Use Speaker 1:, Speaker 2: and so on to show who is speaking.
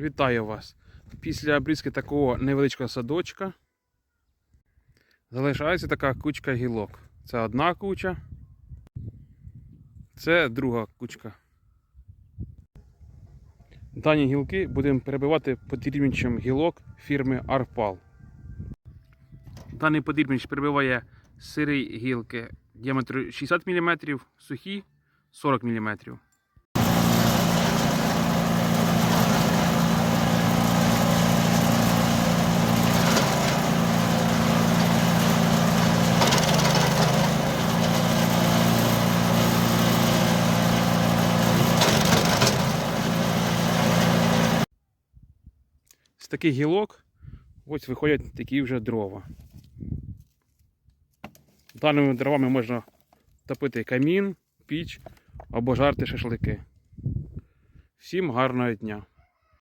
Speaker 1: Вітаю вас! Після обрізки такого невеличкого садочка залишається така кучка гілок. Це одна куча, це друга кучка. Дані гілки будемо перебивати подрібничем гілок фірми Арпал. Даний подрібніч перебиває сирі гілки діаметру 60 мм, сухі 40 мм. З таких гілок ось виходять такі вже дрова. Даними дровами можна топити камін, піч або жарти шашлики. Всім гарного дня!